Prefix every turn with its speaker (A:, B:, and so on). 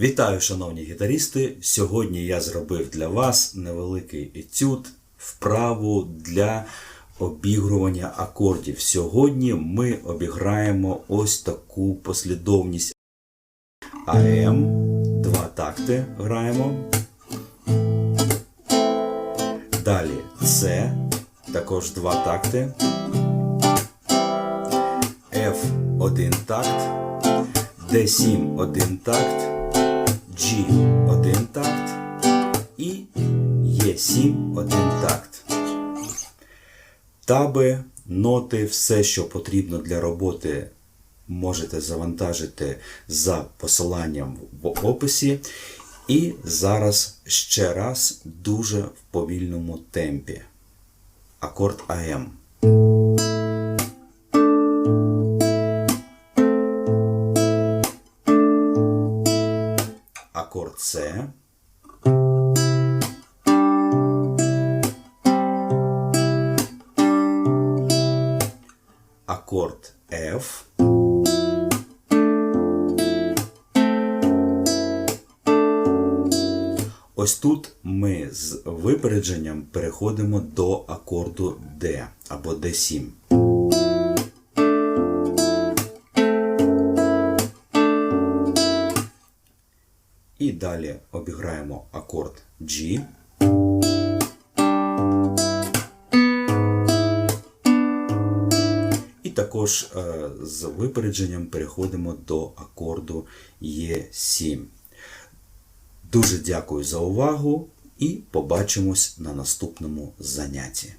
A: Вітаю, шановні гітаристи! Сьогодні я зробив для вас невеликий етюд, вправу для обігрування акордів. Сьогодні ми обіграємо ось таку послідовність АМ, два такти граємо. Далі С, також два такти. F один такт. D7 один такт, G один такт і E7 один такт. Таби, ноти, все, що потрібно для роботи, можете завантажити за посиланням в описі. І зараз ще раз дуже в повільному темпі. Акорд АМ. Акорд С. Акорд F. Ось тут ми з випередженням переходимо до акорду D або D7. І далі обіграємо акорд G. І також е, з випередженням переходимо до акорду Е7. Дуже дякую за увагу і побачимось на наступному занятті.